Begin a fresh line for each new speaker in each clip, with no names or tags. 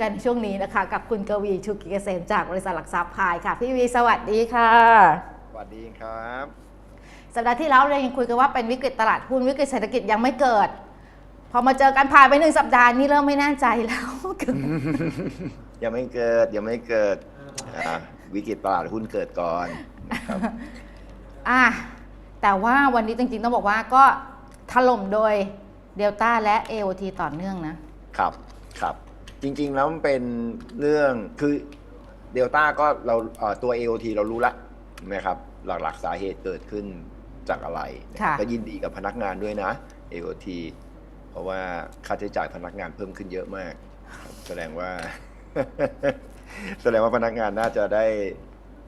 กันในช่วงนี้นะคะ กับคุณกวีชูกิเกษมจากบริษัทหลักทรัพย์พายค่ะ พี่วีสวัสดีค่ะ
สวัสดีครับ
สัปดาห์ที่แล้วเรายังคุยกันว่าเป็นวิกฤตตลาดหุ้นวิกฤตเศรษฐกิจยังไม่เกิด พอมาเจอกันผ่านไปหนึ่งสัปดาห์นี่เริ่มไม่แน่ใจแล้ว
ยังไม่เกิดยังไม่เกิดอะวิกฤตตลาดหุ้นเกิดก่อนนะครับ
อะแต่ว่าวันนี้จริงๆต้องบอกว่าก็ถล่มโดยเดลต้าและ AOT ต่อเนื่องนะ
ครับ ครับ จริง ๆ แล้วมันเป็นเรื่องคือเดลต้าก็เราเอ่อตัว AOT เรารู้ละนะครับ หลักๆสาเหตุเกิดขึ้นจากอะไรนะครับ
ค่ะ
ก็ยินดีกับพนักงานด้วยนะ AOT เพราะว่าค่าใช้จ่ายพนักงานเพิ่มขึ้นเยอะมากครับแสดงว่า แสดงว่าพนักงานน่าจะได้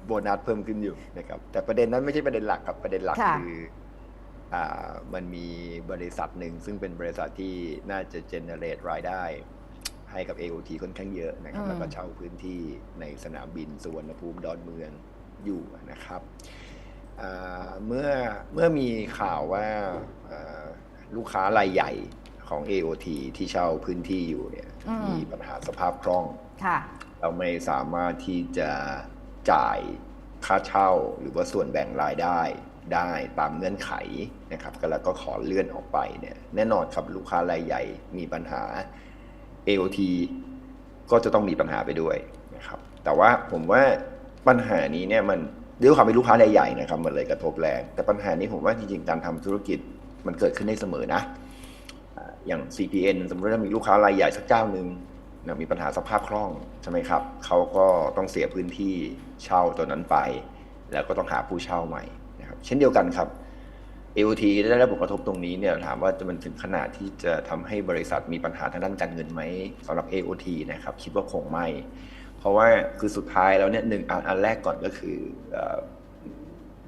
โบนัสเพิ่มขึ้นอยู่นะครับ แต่ประเด็นนั้นไม่ใช่ประเด็นหลักครับประเด็นหลัก
ค่ะ
คืออ่ามันมีบริษัทหนึ่งซึ่งเป็นบริษัทที่น่าจะ generate รายได้ ให้กับ AOT ค่อนข้างเยอะนะครับ
อืม
แล้วก็เช่าพื้นที่ในสนามบินสุวรรณภูมิดอนเมืองอยู่นะครับอ่าเมื่อเมื่อมีข่าวว่าอ่าลูกค้ารายใหญ่ของ AOT ที่เช่าพื้นที่อยู่เนี่ย
อืม
มีปัญหาสภาพคล่อง
ค่ะ
เราไม่สามารถที่จะจ่ายค่าเช่าหรือว่าส่วนแบ่งรายได้ได้ตามเงื่อนไขนะครับก็แล้วก็ขอเลื่อนออกไปเนี่ยแน่นอนครับลูกค้ารายใหญ่มีปัญหา AOT ก็จะต้องมีปัญหาไปด้วยนะครับ แต่ว่าผมว่าปัญหานี้เนี่ยมันด้วยความเป็นลูกค้ารายใหญ่นะครับมันเลยกระทบแรง แต่ปัญหานี้ผมว่าจริงๆการทำธุรกิจมันเกิดขึ้นได้เสมอนะ อย่าง CPN สมมติว่ามีลูกค้ารายใหญ่สักเจ้าหนึ่งนะมีปัญหาสภาพคล่องใช่ไหมครับเขาก็ต้องเสียพื้นที่เช่าตัวนั้นไป แล้วก็ต้องหาผู้เช่าใหม่นะครับ เช่นเดียวกันครับ AOT ได้รับผลกระทบตรงนี้เนี่ยถามว่าจะมันถึงขนาดที่จะทำให้บริษัทมีปัญหาทางด้านการเงินไหมสำหรับ AOT นะครับคิดว่าคงไม่ เพราะว่าคือสุดท้ายแล้วเนี่ยหนึ่งอันอันแรกก่อนก็คือเอ่อ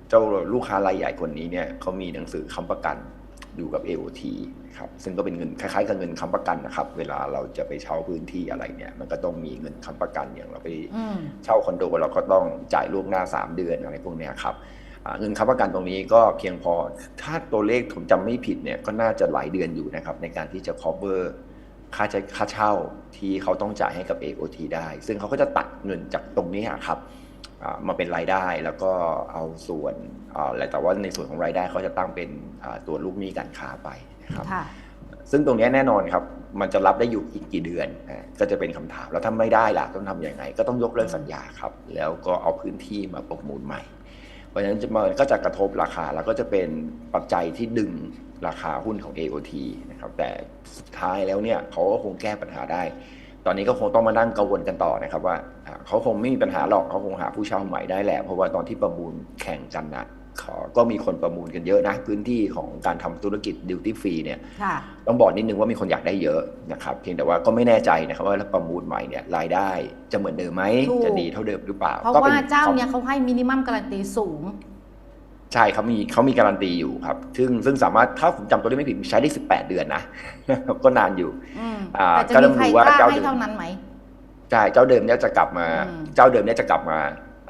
เจ้าลูกค้ารายใหญ่คนนี้เนี่ยเขามีหนังสือค้ำประกันอยู่กับ AOT นะครับซึ่งก็เป็นเงินคล้ายๆกับเงินค้ำประกันนะครับ เวลาเราจะไปเช่าพื้นที่อะไรเนี่ย มันก็ต้องมีเงินค้ำประกันอย่างเราไป
อืม
เช่าคอนโดเราก็ต้องจ่ายล่วงหน้า 3 เดือนอะไรพวกเนี้ยครับอ่า เงินค้ำประกันตรงนี้ก็เพียงพอ ถ้าตัวเลขผมจำไม่ผิดเนี่ยก็น่าจะหลายเดือนอยู่นะครับในการที่จะ cover ค่าใช้ค่าเช่าที่เขาต้องจ่ายให้กับ AOT ได้ ซึ่งเขาก็จะตัดเงินจากตรงนี้อะครับอ่ามาเป็นรายได้แล้วก็เอาส่วนอ่าแต่ว่าในส่วนของรายได้เขาจะตั้งเป็นอ่าตัวลูกหนี้การค้าไปนะครับ
ค่ะ
ซึ่งตรงเนี้ยแน่นอนครับมันจะรับได้อยู่อีกกี่เดือนนะก็จะเป็นคำถามแล้วถ้าไม่ได้ล่ะต้องทำยังไง ก็ต้องยกเลิกสัญญาครับ แล้วก็เอาพื้นที่มาประมูลใหม่ เพราะฉะนั้นมันก็จะกระทบราคาแล้วก็จะเป็นปัจจัยที่ดึงราคาหุ้นของ AOT นะครับแต่สุดท้ายแล้วเนี่ยเขาก็คงแก้ปัญหาได้ ตอนนี้ก็คงต้องมานั่งกังวลกันต่อนะครับว่าเขาคงไม่มีปัญหาหรอกเขาคงหาผู้เช่าใหม่ได้แหละเพราะว่าตอนที่ประมูลแข่งกันนะ ก็มีคนประมูลกันเยอะนะ พื้นที่ของการทำธุรกิจดิวตี้ฟรีเนี่ย
ค่ะ
ต้องบอกนิดนึงว่ามีคนอยากได้เยอะนะครับเพียงแต่ว่าก็ไม่แน่ใจนะครับว่าประมูลใหม่เนี่ยรายได้จะเหมือนเดิมไหม
ถูก
จะดีเท่าเดิมหรือเปล่า
เพราะ
ก็
ว่า
ป็
เจ้าเนี้ยเขาให้มินิมัมการันตีสูง
ใช่เขามีเขามีการันตีอยู่ครับ ซึ่งซึ่งสามารถถ้าผมจำตัวเลขไม่ผิดใช้ได้ 18 เดือนนะก็นานอยู่
อืม
อ่า
แต่จะ
ก็ต้
มี
อง
ใคร
ดู
ก
ว่า
ล้า
เจ้า
ให้
เดิม
เท่านั้นไหม
ใช่เจ้าเดิมเนี่ยจะกลับมา
อืม
เจ้าเดิมเนี่ยจะกลับมา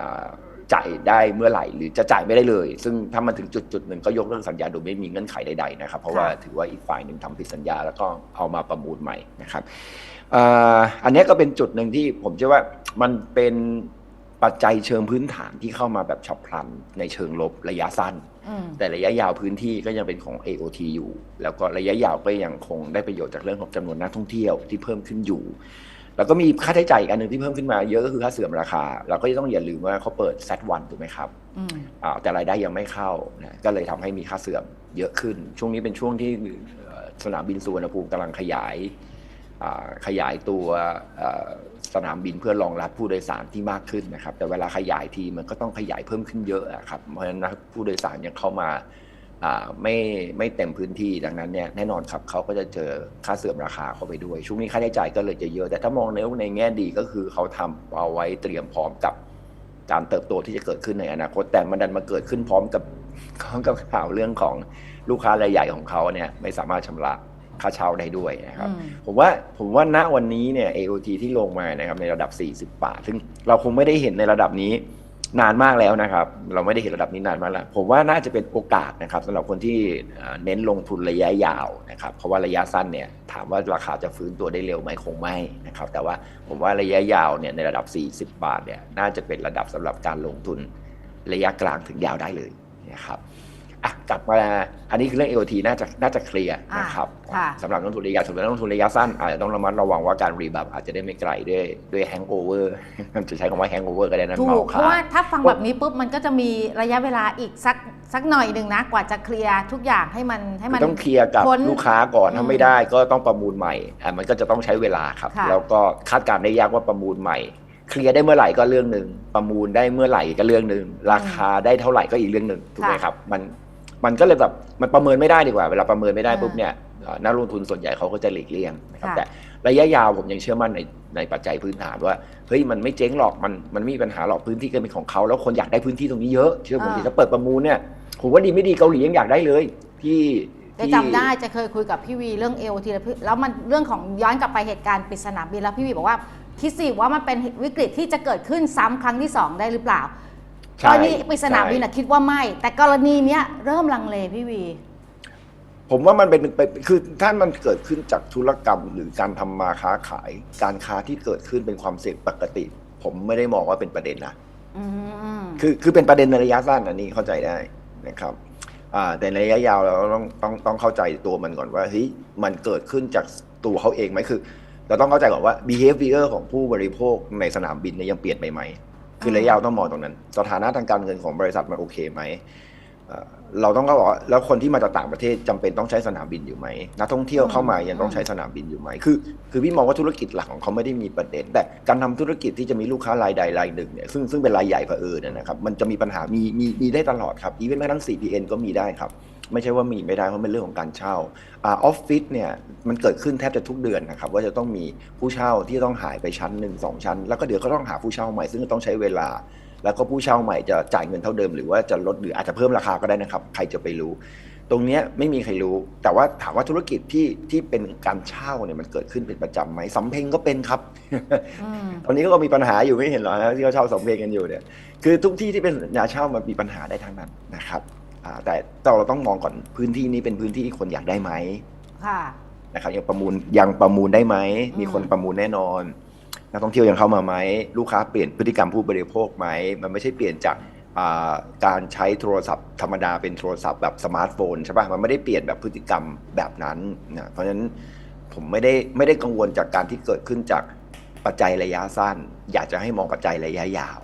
อ่า จ่ายได้เมื่อไหร่หรือจะจ่ายไม่ได้เลย ซึ่งถ้ามันถึงจุดจุดหนึ่งก็ยกเลิกสัญญาโดยไม่มีเงื่อนไขใดๆนะครับ เพราะว่าถือว่าอีกฝ่ายหนึ่งทำผิดสัญญาแล้วก็เอามาประมูลใหม่นะครับอ่าอันเนี้ยก็เป็นจุดหนึ่งที่ผมเชื่อว่ามันเป็นปัจจัยเชิงพื้นฐานที่เข้ามาแบบฉับพลันในเชิงลบระยะสั้น
อืม
แต่ระยะยาวพื้นที่ก็ยังเป็นของ AOT อยู่ แล้วก็ระยะยาวก็ยังคงได้ประโยชน์จากเรื่องของจำนวนนักท่องเที่ยวที่เพิ่มขึ้นอยู่ แล้วก็มีค่าใช้จ่ายอีกอันหนึ่งที่เพิ่มขึ้นมาเยอะก็คือค่าเสื่อมราคา เราก็จะต้องอย่าลืมว่าเขาเปิด Z1 ถูกไหมครับ
อืม
อ่าแต่รายได้ยังไม่เข้านะก็เลยทำให้มีค่าเสื่อมเยอะขึ้น ช่วงนี้เป็นช่วงที่เอ่อสนามบินสุวรรณภูมิกำลังขยายอ่าขยายตัวเอ่อสนามบินเพื่อรองรับผู้โดยสารที่มากขึ้นนะครับ แต่เวลาขยายทีมันก็ต้องขยายเพิ่มขึ้นเยอะอะครับเพราะฉะนั้นนักผู้โดยสารยังเข้ามาอ่า ไม่ไม่เต็มพื้นที่ดังนั้นเนี่ยแน่นอนครับเขาก็จะเจอค่าเสื่อมราคาเข้าไปด้วย ช่วงนี้ค่าใช้จ่ายก็เลยจะเยอะ แต่ถ้ามองในในแง่ดีก็คือเขาทำเอาไว้เตรียมพร้อมกับการเติบโตที่จะเกิดขึ้นในอนาคตแต่มันดันมาเกิดขึ้นพร้อมกับพร้อมกับข่าวเรื่องของลูกค้ารายใหญ่ของเขาเนี่ยไม่สามารถชำระค่าเช่าได้ด้วยนะครับ
อืม
ผมว่าผมว่าณวันนี้เนี่ย AOT ที่ลงมานะครับในระดับ 40 บาท ซึ่งเราคงไม่ได้เห็นในระดับนี้ นานมากแล้วนะครับ เราไม่ได้เห็นระดับนี้นานมากแล้ว ผมว่าน่าจะเป็นโอกาสนะครับสำหรับคนที่เน้นลงทุนระยะยาวนะครับ เพราะว่าระยะสั้นเนี่ยถามว่าราคาจะฟื้นตัวได้เร็วไหมคงไม่นะครับ แต่ว่าผมว่าระยะยาวเนี่ยในระดับ 40 บาทเนี่ยน่าจะเป็นระดับสำหรับการลงทุนระยะกลางถึงยาวได้เลยนะครับ อะกลับมาอันนี้คือเรื่อง AOT น่าจะน่าจะเคลียร์นะครับ
อ่าค่ะ
สำหรับนักลงทุนระยะสำหรับนักลงทุนระยะสั้นอาจจะต้องระมัดระวังว่าการรีบับอาจจะได้ไม่ไกลด้วยด้วยแฮงโอเวอร์จะใช้คำว่าแฮงโอเวอร์ก็ได้นะ
ถู
เมาก
เพ
ขา
ราะว่าถ้าฟังแบบนี้ปุ๊บมันก็จะมีระยะเวลาอีกสักสักหน่อยหนึ่งนะกว่าจะเคลียร์ทุกอย่างให้มันให้มัน
ต้องเคลียร์กับ
พ้น
ลูกค้าก่อน
อืม
ถ้าไม่ได้ก็ต้องประมูลใหม่อะมันก็จะต้องใช้เวลาครับ
ค่ะ
แล้วก็คาดการณ์ได้ยากว่าประมูลใหม่เคลียร์ได้เมื่อไหร่ก็เรื่องหนึ่งประมูลได้เมื่อไหร่ก็เรื่องหนึ่งราคาได้เท่าไหร่ก็อีกเรื่องหนึ่งถูกไหมครับ มัน มันก็เลยแบบมันประเมินไม่ได้ดีกว่า เวลาประเมินไม่ได้ปุ๊บเนี่ยเอ่อนักลงทุนส่วนใหญ่เขาก็จะหลีกเลี่ยงนะครับ
ค่ะ
แต่ระยะยาวผมยังเชื่อมั่นในในปัจจัยพื้นฐานว่าเฮ้ยมันไม่เจ๊งหรอกมันมันไม่มีปัญหาหรอกพื้นที่ก็เป็นของเขาแล้วคนอยากได้พื้นที่ตรงนี้เยอะเชื่อผมดิถ้าเปิดประมูลเนี่ยผมว่าดีไม่ดีเกาหลียังอยากได้เลยที่
จะ
ที่
จำได้จะเคยคุยกับพี่วีเรื่องเอ t ทีแล้วมันเรื่องของย้อนกลับไปเหตุการณ์ปริดสนามบินแล้วพี่วีบอกว่าคิดสิว่ามันเป็นวิกฤตที่จะเกิดขึ้นซ้ำครั้งที่สองได้หรือเปล่า
ใช่
กรณีปริดสนามบิน
ใช่
นะคิดว่าไม่ แต่กรณีเนี้ยเริ่มลังเลพี่วี
ผมว่ามันเป็นเป็นคือถ้ามันเกิดขึ้นจากธุรกรรม หรือการทำมาค้าขาย การค้าที่เกิดขึ้นเป็นความเสี่ยงปกติ ผมไม่ได้มองว่าเป็นประเด็นนะ
อืม
คือคือเป็นประเด็นในระยะสั้นอันนี้เข้าใจได้นะครับอ่าแต่ในระยะยาวเราต้องต้องต้องเข้าใจตัวมันก่อนว่าเฮ้ยมันเกิดขึ้นจากตัวเขาเองไหมคือ เราต้องเข้าใจก่อนว่า behavior ของผู้บริโภคในสนามบินเนี่ยยังเปลี่ยนไปไหม คือระยะยาวต้องมองตรงนั้น สถานะทางการเงินของบริษัทมันโอเคไหมเอ่อเราต้องก็บอกว่าแล้วคนที่มาจากต่างประเทศจำเป็นต้องใช้สนามบินอยู่ไหมนักท่องเที่ยวเข้ามายังต้องใช้สนามบินอยู่ไหมคือคือพี่มองว่าธุรกิจหลักของเขาไม่ได้มีประเด็น แต่การทำธุรกิจที่จะมีลูกค้ารายใดรายหนึ่งเนี่ยซึ่งซึ่งเป็นรายใหญ่เผอิญเนยนะครับมันจะมีปัญหามีมีมีได้ตลอดครับอีเวนต์แม้กระทั่ง CPN ก็มีได้ครับ ไม่ใช่ว่ามีไม่ได้เพราะเป็นเรื่องของการเช่าอาออฟฟิศเนี่ยมันเกิดขึ้นแทบจะทุกเดือนนะครับว่าจะต้องมีผู้เช่าที่ต้องหายไปชั้นหนึ่งสองชั้น แล้วก็เดี๋ยวก็ต้องหาผู้เช่าใหม่ซึ่งก็ต้องใช้เวลา แล้วก็ผู้เช่าใหม่จะจ่ายเงินเท่าเดิมหรือว่าจะลดหรืออาจจะเพิ่มราคาก็ได้นะครับ ใครจะไปรู้ ตรงเนี้ยไม่มีใครรู้ แต่ว่าถามว่าธุรกิจที่ที่เป็นการเช่าเนี่ยมันเกิดขึ้นเป็นประจำไหมสำเพ็งก็เป็นครับ
อืม
ตอนนี้ก็มีปัญหาอยู่ไม่เห็นเหรอฮะที่เขาเช่าสำเพ็งกันอยู่เนี่ยคือทุกที่ที่เป็นสัญญาเช่ามันมีปัญหาได้ทั้งนั้นนะครับ อ่าแต่เราต้องมองก่อนพื้นที่นี้เป็นพื้นที่ที่คนอยากได้ไหม
ค่ะ
นะครับยังประมูลยังประมูลได้ไหม
อืม
มีคนประมูลแน่นอนนักท่องเที่ยวยังเข้ามาไหมลูกค้าเปลี่ยนพฤติกรรมผู้บริโภคไหมมันไม่ใช่เปลี่ยนจากอ่าการใช้โทรศัพท์ธรรมดาเป็นโทรศัพท์แบบสมาร์ทโฟนใช่ปะมันไม่ได้เปลี่ยนแบบพฤติกรรมแบบนั้นนะเพราะฉะนั้นผมไม่ได้ไม่ได้กังวลจากการที่เกิดขึ้นจากปัจจัยระยะสั้น อยากจะให้มองปัจจัยระยะยาว
อืม
นะ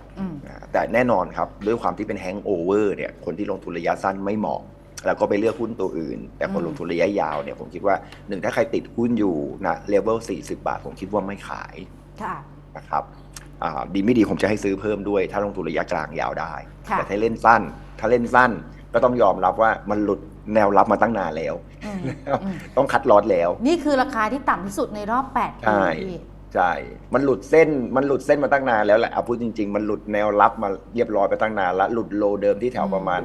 แต่แน่นอนครับด้วยความที่เป็นแฮงโอเวอร์เนี่ยคนที่ลงทุนระยะสั้นไม่เหมาะแล้วก็ไปเลือกหุ้นตัวอื่น แต่คน
อืม
ลงทุนระยะยาวเนี่ยผมคิดว่าหนึ่งถ้าใครติดหุ้นอยู่นะเลเวล40 บาท ผมคิดว่าไม่ขาย
ค่ะ
นะครับอ่าดีไม่ดีผมจะให้ซื้อเพิ่มด้วย ถ้าลงทุนระยะกลางยาวได้
ค่ะ
แต่ถ้าเล่นสั้น ถ้าเล่นสั้นก็ต้องยอมรับว่ามันหลุดแนวรับมาตั้งนานแล้ว
อืมอืม
ต้องคัดลอตแล้ว
นี่คือราคาที่ต่ำที่สุดในรอบ8ปี
ใช่
พี่
ใช่ มันหลุดเส้น มันหลุดเส้นมาตั้งนานแล้วแหละเอาพูดจริง ๆ มันหลุดแนวรับมาเรียบร้อยไปตั้งนานแล้วหลุดโลเดิมที่แถวประมาณ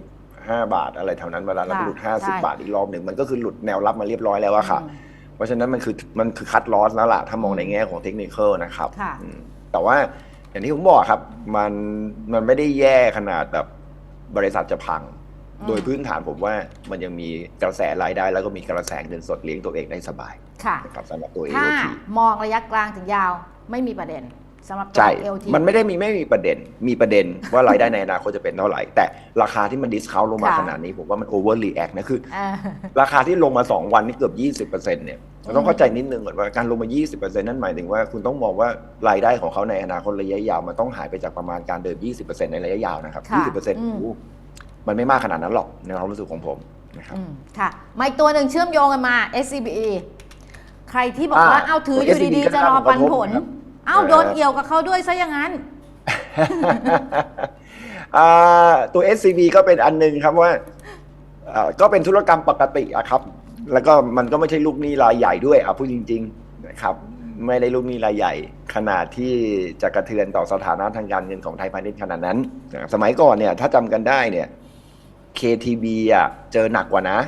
55 บาทอะไรแถวนั้นเวลาแล้วก็หลุด 50 บาทอีกรอบหนึ่งมันก็คือหลุดแนวรับมาเรียบร้อยแล้วอะค่ะ
อืม
เพราะฉะนั้นมันคือมันคือคัดลอสแล้วล่ะถ้ามองในแง่ของเทคนิคนะครับ
ค่ะ
อืมแต่ว่าอย่างที่ผมบอกครับ มันมันไม่ได้แย่ขนาดแบบบริษัทจะพัง
อืม
โดยพื้นฐานผมว่ามันยังมีกระแสรายได้ แล้วก็มีกระแสเงินสดเลี้ยงตัวเองได้สบาย
ค่ะ
นะครับสำหรับตัว
ถ้า
AOT
มองระยะกลางถึงยาวไม่มีประเด็นสำหรับตัว
ใช่
LT
มันไม่ได้มีไม่มีประเด็น มีประเด็นว่ารายได้ในอนาคตจะเป็นเท่าไหร่ แต่ราคาที่มันดิสคาวลงมา
ค่ะ
ขนาดนี้ผมว่ามันโอเวอร์รีแอคนะคือ
อ่า
ราคาที่ลงมา 2 วันนี่เกือบ 20%เนี่ยเราต้องเข้าใจนิดนึงก่อนว่าการลงมา 20%นั่นหมายถึงว่าคุณต้องมองว่ารายได้ของเขาในอนาคตระยะยาวมันต้องหายไปจากประมาณการเดิม 20%ในระยะยาวนะครับ
ค่ะ
20%
อืม
โอ้โห มันไม่มากขนาดนั้นหรอกในความรู้สึกของผมนะครับ
อืมค่ะมาอีกตัวหนึ่งเชื่อมโยงกันมา SCBE ใครที่บอก
อ่า
ว่าเอาถืออยู่
SCB
ดีๆจะรอปันผล
ก็ได้รับผลกระทบนะครับ
เอ้า
เออ
โดนเอี่ยวกับเขาด้วยซะอย่างนั้น
อ่าตัว SCB ก็เป็นอันหนึงครับว่าอ่าก็เป็นธุรกรรมปกติอะครับ แล้วก็มันก็ไม่ใช่ลูกหนี้รายใหญ่ด้วยอะพูดจริงๆนะครับ ไม่ได้ลูกหนี้รายใหญ่ ขนาดที่จะกระเทือนต่อสถานะทางการเงินของไทยพาณิชย์ขนาดนั้นนะครับสมัยก่อนเนี่ยถ้าจำกันได้เนี่ย KTB อะเจอหนักกว่านะ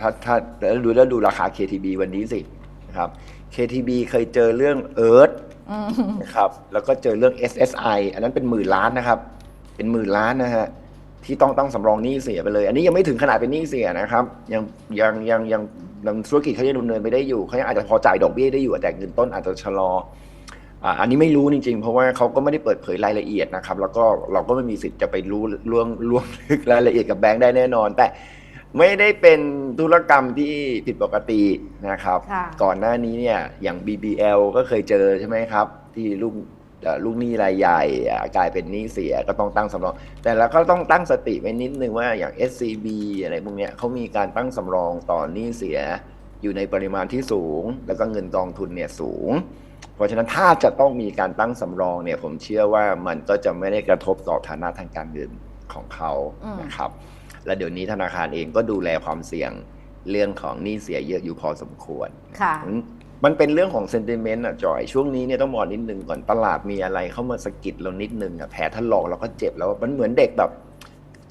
ถ้าถ้าแล้วดูแล้วดูราคา KTB วันนี้สินะครับ KTB เคยเจอเรื่องเอิร์ธ
อืม
นะครับแล้วก็เจอเรื่อง SSI อันนั้นเป็นหมื่นล้านนะครับ เป็นหมื่นล้านนะฮะที่ต้องตั้งสำรองหนี้เสียไปเลย อันนี้ยังไม่ถึงขนาดเป็นหนี้เสียนะครับ ยังยังยังยังยังธุรกิจเขายังดำเนินไปได้อยู่เขายังอาจจะพอจ่ายดอกเบี้ยได้อยู่แต่เงินต้นอาจจะชะลอ อ่าอันนี้ไม่รู้จริงๆ เพราะว่าเขาก็ไม่ได้เปิดเผยรายละเอียดนะครับ แล้วก็เราก็ไม่มีสิทธิ์จะไปรู้ล่วงล่วงลึกรายละเอียดกับแบงค์ได้แน่นอน แต่ไม่ได้เป็นธุรกรรมที่ผิดปกตินะครับ
ค่ะ
ก่อนหน้านี้เนี่ยอย่าง BBL ก็เคยเจอใช่ไหมครับ ที่ลูกเอ่อลูกหนี้รายใหญ่อะกลายเป็นหนี้เสียก็ต้องตั้งสำรอง แต่เราก็ต้องตั้งสติไว้นิดนึงว่าอย่าง SCB อะไรพวกเนี้ยเขามีการตั้งสำรองต่อหนี้เสียอยู่ในปริมาณที่สูง แล้วก็เงินกองทุนเนี่ยสูง เพราะฉะนั้นถ้าจะต้องมีการตั้งสำรองเนี่ย ผมเชื่อว่ามันก็จะไม่ได้กระทบต่อฐานะทางการเงินของเขา
อืม
นะครับ และเดี๋ยวนี้ธนาคารเองก็ดูแลความเสี่ยงเรื่องของหนี้เสียเยอะอยู่พอสมควร
ค่ะ
อืมมันเป็นเรื่องของเซนติเมนต์อะจอยช่วงนี้เนี่ยต้องบอกนิดนึงก่อนตลาดมีอะไรเข้ามาสะกิดเรานิดนึงอะแผลทะลอกเราก็เจ็บแล้วมันเหมือนเด็กแบบ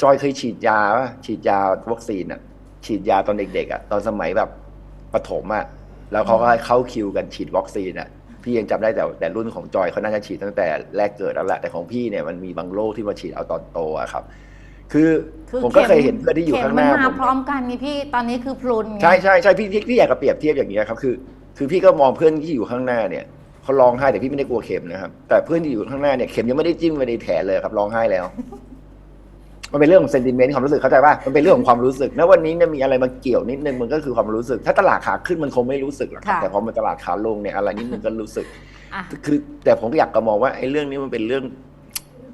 จอยเคยฉีดยาป่ะฉีดยาวัคซีนอะ ฉีดยาตอนเด็กๆอะตอนสมัยแบบประถมอะแล้วเขาก็ให้เข้าคิวกันฉีดวัคซีนอะ พี่ยังจำได้แต่แต่รุ่นของจอยเขาน่าจะฉีดตั้งแต่แรกเกิดแล้วแหละแต่ของพี่เนี่ยมันมีบางโรคที่มาฉีดเอาตอนโตอะครับ คือ
คือ
ผมก็เคยเห็นเพื่อนที่อยู่ข้างหน้า
เข็มมัน
ผ
มามพร้อมกันไงพี่ตอนนี้คือพลุนไง
ใช่ใช่ใช่พี่พี่พี่อยากจะเปรียบเทียบอย่างนี้ยครับคือ คือพี่ก็มองเพื่อนที่อยู่ข้างหน้าเนี่ยเขาร้องไห้แต่พี่ไม่ได้กลัวเข็มนะครับแต่เพื่อนที่อยู่ข้างหน้าเนี่ยเข็มยังไม่ได้จิ้มไปในแผลเลยครับร้องไห้แล้ว มันเป็นเรื่องของเซนติเมนต์ความรู้สึกเข้าใจป่ะมันเป็นเรื่องของความรู้สึกนะวันนี้เนี่ยมีอะไรมาเกี่ยวนิดนึงมันก็คือความรู้สึก ถ้าตลาดขาขึ้นมันคงไม่รู้สึกหรอกครับ
ค่ะ
แต่พอมันตลาดขาลงเนี่ยอะไรนิดนึงก็รู้สึก
อะ
คือแต่ผมก็อยากจะมองว่าไอ้เรื่องนี้มันเป็นเรื่อง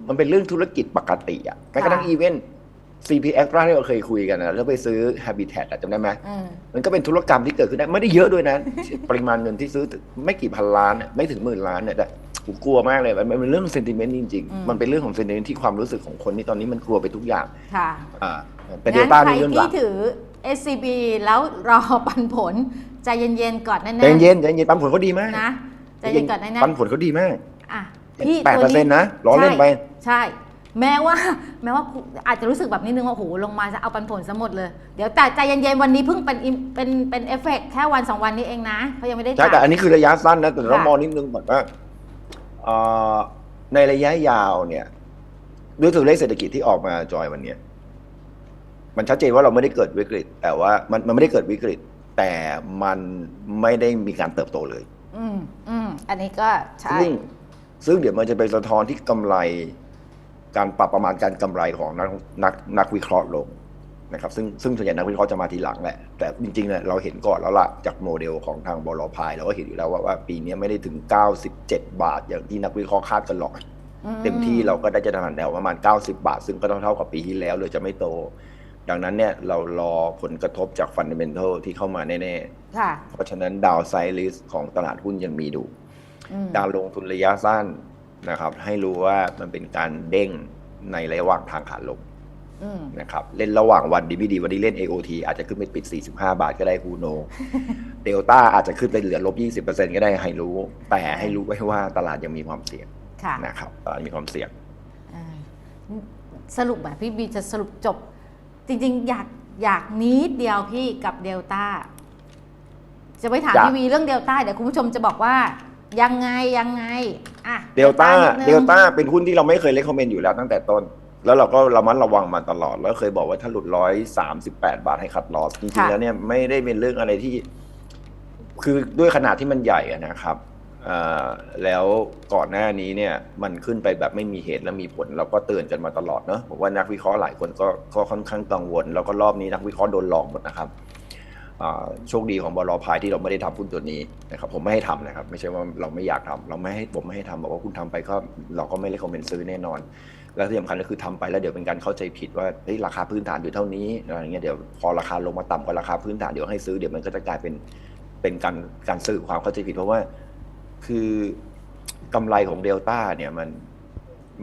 มันเป็นเรื่องธุรกิจปกติอะแม้กระทั่ง
ค่ะ
อีเวนต์ CPX ที่เราเคยคุยกันนะแล้วไปซื้อ Habitat อะจำได้ไหม
อืม
มันก็เป็นธุรกรรมที่เกิดขึ้นได้ ไม่ได้เยอะด้วยนะ ปริมาณเงินที่ซื้อไม่กี่พันล้านเนี่ยไม่ถึงหมื่นล้านเนี่ยแต่ ผมกลัวมากเลยมันมันเป็นเรื่องเซนติเมนต์จริง
อืม
ๆมันเป็นเรื่องของเซนติเมนต์ที่ความรู้สึกของคนที่ตอนนี้มันกลัวไปทุกอย่าง
ค่ะ
อ่าแต่เดลต้า
งั้
นี่
ใคร
เรื่องหลั
ที่
ก
ถือ SCB แล้วรอปันผลใจเย็นๆก่อนแน่ๆ
ใจเย็นใจเย็นปันผลเขาดีมาก
นะใจเย็นก่อนแน่ๆ
ปันผลเขาดีมาก
อะพี่
แปดเปอร์เซ็นต์นะล้อเล่นไป
ใช่ใช่แม้ว่า แม้ว่าอาจจะรู้สึกแบบนิดนึงว่าโอ้โหลงมาจะเอาปันผลซะหมดเลย เดี๋ยวแต่ใจเย็นๆวันนี้เพิ่งเป็นอิมเป็นเป็นเอฟเฟกต์แค่วันสองวันนี้เองนะเขายังไม่ได้
ใช่แต่
จ่าย
อันนี้คือระยะสั้นนะแต่เรา
ค่ะ
มองนิดนึงก่อนว่าเอ่อ ในระยะยาวเนี่ย ด้วยตัวเลขเศรษฐกิจที่ออกมาจอยวันเนี้ยมันชัดเจนว่าเราไม่ได้เกิดวิกฤต แต่ว่ามันมันไม่ได้เกิดวิกฤต แต่มันไม่ได้มีการเติบโตเลย
อืมอืมอันนี้ก็ใช่
ซึ่งซึ่งเดี๋ยวมันจะไปสะท้อนที่กำไร การปรับประมาณการกำไรของนักนักนักวิเคราะห์ลง นะครับซึ่งซึ่งส่วนใหญ่นักวิเคราะห์จะมาทีหลังแหละแต่จริงๆเนี่ยเราเห็นก่อนแล้วล่ะจากโมเดลของทางบลพายเราก็เห็นอยู่แล้วว่าว่าปีนี้ไม่ได้ถึง 97 บาท อย่างที่นักวิเคราะห์คาดกันหรอก
อื
เต็มที่เราก็ได้จะทานแนวประมาณ 90 บาท ซึ่งก็ต้องเท่ากับปีที่แล้วเลยจะไม่โต ดังนั้นเนี่ยเรารอผลกระทบจากฟันเดเมนทัลที่เข้ามาแน่
ค่ะ
ๆเพราะฉะนั้นดาวไซริสของตลาดหุ้นยังมีดู
อืม
การลงทุนระยะสั้นนะครับ ให้รู้ว่ามันเป็นการเด้งในระหว่างทางขาลง
อืม
นะครับเล่นระหว่างวันดีไม่ดีวันนี้เล่น AOT อาจจะขึ้นไปปิด 45 บาทก็ได้คูโนเดลต้าอาจจะขึ้นไปเหลือลบ 20%ก็ได้ให้รู้ แต่ให้รู้ไว้ว่าตลาดยังมีความเสี่ยง
ค่ะ
นะครับตลาดมีความเสี่ยง
อ่าสรุปแบบพี่บีจะสรุปจบ จริง ๆ อยากอยากนิดเดียวพี่กับเดลต้าจะไปถาม
อยาก
พี่วีเรื่องเดลต้าเดี๋ยวคุณผู้ชมจะบอกว่ายังไงยังไงอะ
เดลต้า
นินึง
เดลต้าเป็นหุ้นที่เราไม่เคยเลคคอมเมนต์อยู่แล้วตั้งแต่ต้น แล้วเราก็ระมัดระวังมาตลอด แล้วเคยบอกว่าถ้าหลุดร้อยสามสิบแปดบาทให้คัดลอสจริงๆแล้วเนี่ยไม่ได้เป็นเรื่องอะไรที่ คือด้วยขนาดที่มันใหญ่อะนะครับเอ่อแล้วก่อนหน้านี้เนี่ยมันขึ้นไปแบบไม่มีเหตุและมีผล เราก็เตือนกันมาตลอดเนอะผมว่านักวิเคราะห์หลายคนก็ก็ค่อนข้างกังวล แล้วก็รอบนี้นักวิเคราะห์โดนหลอกหมดนะครับอ่าโชคดีของบลพายที่เราไม่ได้ทำหุ้นตัวนี้นะครับผมไม่ให้ทำนะครับ ไม่ใช่ว่าเราไม่อยากทำเราไม่ให้ผมไม่ให้ทำบอกว่าคุณทำไปก็เราก็ไม่เลคคอมเมนต์ซื้อแน่นอน และที่สำคัญก็คือทำไปแล้วเดี๋ยวเป็นการเข้าใจผิดว่าเฮ้ยราคาพื้นฐานอยู่เท่านี้อะไรเงี้ยเดี๋ยวพอราคาลงมาต่ำกว่าราคาพื้นฐานเดี๋ยวให้ซื้อเดี๋ยวมันก็จะกลายเป็นเป็นการการสื่อความเข้าใจผิด เพราะว่าคือกำไรของเดลต้าเนี่ยมัน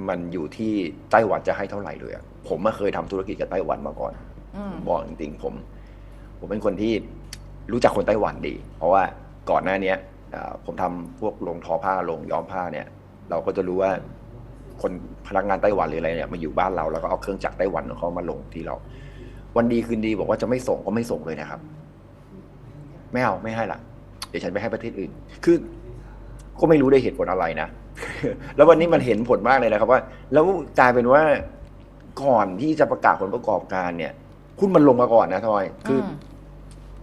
มันอยู่ที่ไต้หวันจะให้เท่าไหร่เลยอะผมมาเคยทำธุรกิจกับไต้หวันมาก่อน
อืม
บอกจริงๆผม ผมเป็นคนที่รู้จักคนไต้หวันดี เพราะว่าก่อนหน้าเนี้ยอ่าผมทำพวกลงทอผ้าลงย้อมผ้าเนี่ย เราก็จะรู้ว่า คนพนักงานไต้หวันหรืออะไรเนี่ยมาอยู่บ้านเราแล้วก็เอาเครื่องจักรไต้หวันของเขามาลงที่เรา วันดีคืนดีบอกว่าจะไม่ส่งก็ไม่ส่งเลยนะครับ ไม่เอาไม่ให้ละเดี๋ยวฉันไปให้ประเทศอื่น คือ ก็ไม่รู้ได้เหตุผลอะไรนะแล้ววันนี้มันเห็นผลมากเลยนะครับ ว่า แล้วกลายเป็นว่าก่อนที่จะประกาศผลประกอบการเนี่ยหุ้นมันลงมาก่อนนะทอย คืออ
ม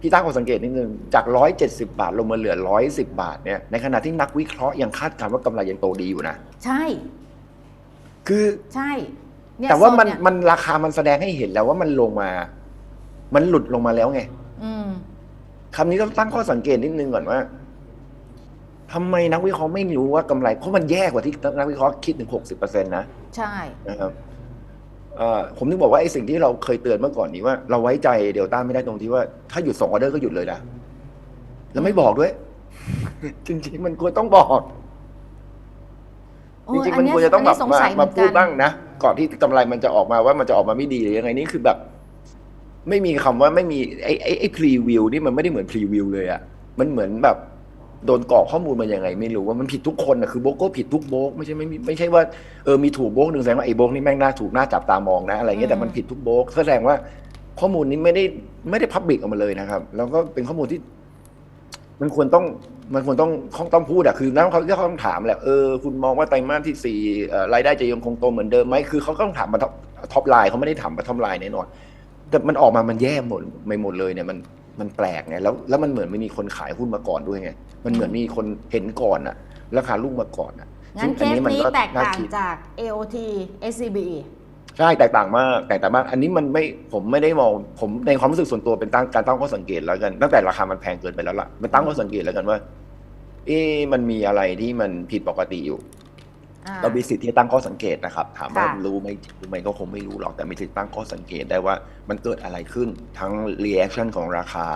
พี่ตั้งข้อสังเกตนิดนึง จาก 170 บาทลงมาเหลือ 110 บาทเนี่ย ในขณะที่นักวิเคราะห์ยังคาดการณ์ว่ากำไรยังโตดีอยู่นะ
ใช่
คือ
ใช่เนี่ย
แต่ว่ามัน
โซเย
มันราคามันแสดงให้เห็นแล้วว่ามันลงมา มันหลุดลงมาแล้วไง
อืม
คำนี้ต้องตั้งข้อสังเกตนิดนึงก่อนว่าทำไมนักวิเคราะห์ไม่รู้ว่ากำไร เพราะมันแย่กว่าที่นักวิเคราะห์คิดถึง60%นะ
ใช่
นะครับเอ่อผมถึงบอกว่าไอ้สิ่งที่เราเคยเตือนเมื่อก่อนนี้ว่าเราไว้ใจเดลต้าไม่ได้ตรงที่ว่าถ้าหยุดส่งออเดอร์ก็หยุดเลยนะแล้วไม่บอกด้วย จริงๆมันควรต้องบอก
โอ้
จริง
อั
ๆมัน
เย
ควรจะต้องแบบ
นนี้สง
มา
สัยเห
มา
อน
พู
กั
ดบ้างนะก่อนที่กำไรมันจะออกมาว่ามันจะออกมาไม่ดีหรือยังไงนี่คือแบบ ไม่มีคำว่าไม่มีไอ้ไอ้ไอ้พรีวิวนี่มันไม่ได้เหมือนพรีวิวเลยอะมันเหมือนแบบโดนกรอกข้อมูลมายังไง ไม่รู้ว่ามันผิดทุกคนอะคือโบกก็ผิดทุกโบกไม่ใช่ไม่มีไม่ใช่ว่าเออมีถูกโบกหนึ่งแสดงว่าไอ้โบกนี่แม่งน่าถูกน่าจับตามองนะอะไรเงี้ยแต่มันผิดทุกโบกแสดงว่าข้อมูลนี้ไม่ได้ไม่ได้พับบิกออกมาเลยนะครับ แล้วก็เป็นข้อมูลที่ มันควรต้อง มันควรต้องต้องพูดอะคือนักเขาเขาต้องถามแหละเออคุณมองว่าไตรมาสที่สี่รายได้จะยังคงโตเหมือนเดิมไหมคือเขาก็ต้องถามมาท็อปไลน์เขาไม่ได้ถามมาท็อปไลน์แน่นอนแต่มันออกมามันแย่หมดไม่หมดเลยเนี่ยมันมันแปลกไงแล้วแล้วมันเหมือนไม่มีคนขายหุ้นมาก่อนด้วยไงมันเหมือนมีคนเห็นก่อนอะราคาลุ่งมาก่อนอะ
งั้นเค
ซึ่ง
สนี้แตกต่างจาก AOT SCB
ใช่แตกต่างมากแตกต่างมาก อันนี้มันไม่ผมไม่ได้มองผมในความรู้สึกส่วนตัวเป็นตั้งการตั้งข้อสังเกตแล้วกันตั้งแต่ราคามันแพงเกินไปแล้วล่ะมันตั้งข้อสังเกตแล้วกันว่า เอ๊ะมันมีอะไรที่มันผิดปกติอยู่
อ่า
เรามีสิทธิ์ที่จะตั้งข้อสังเกตนะครับ ถามว่า
ค่ะ
รู้ไหมรู้ไหมก็คงไม่รู้หรอกแต่มีสิทธิ์ตั้งข้อสังเกตได้ว่ามันเกิดอะไรขึ้นทั้ง reaction ของราคา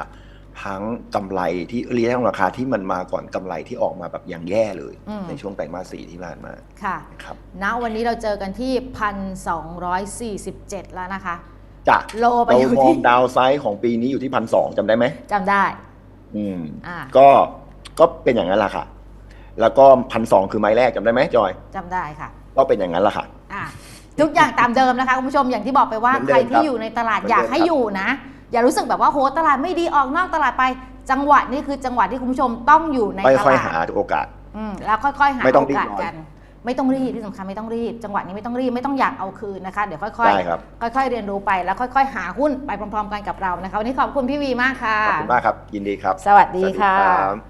ทั้งกำไรที่ reaction ของราคาที่มันมาก่อนกำไรที่ออกมาแบบอย่างแย่เลย
อืม
ในช่วงไตรมาสสี่ที่ผ่านมา
ค่ะ
นะครับ
ณวันนี้เราเจอกันที่1,247แล้วนะคะ
จ้ะ
โลไป
เรา
อยู่
มอง
ที่
ดาวไซด์ของปีนี้อยู่ที่พันสองจำได้ไหม
จำได้
อืม
อ่า
ก็ก็เป็นอย่างนั้นแหละค่ะ แล้วก็พันสองคือไม้แรกจำได้ไหมจอย
จำได้ค่ะ
ก็เป็นอย่างนั้นแหละค่ะ
อะทุกอย่างตามเดิมนะคะคุณผู้ชมอย่างที่บอกไปว่า
เหมือนเดิ
ใคร
มครั
ที่
บ
อยู่ในตลาด
เหมือน
อยาก
เดิม
ให้
ครับ
อยู่นะ อย่ารู้สึกแบบว่าโหตลาดไม่ดีออกนอกตลาดไป จังหวะนี้คือจังหวะที่คุณผู้ชมต้องอยู่ในต
ค่อย
ลา
ๆหา
ด
โอกาส
อืมแล้วค่อยๆหา
ไม่ต้อง
โอกาส
รีบร้อน
กัน ไม่ต้องรีบที่สำคัญไม่ต้องรีบ จังหวะนี้ไม่ต้องรีบไม่ต้องอยากเอาคืนนะคะเดี๋ยวค่อย
ได้ครับ
ๆค่อย ๆ เรียนรู้ไปแล้วค่อย ๆ หาหุ้นไปพร้อม ๆ กันกับเรานะคะวันนี้ขอบคุณพี่วีมากค่ะ
ขอบคุณมากครับ ยินดีครับ
สวัสดีค่ะ
สวัสดีครับ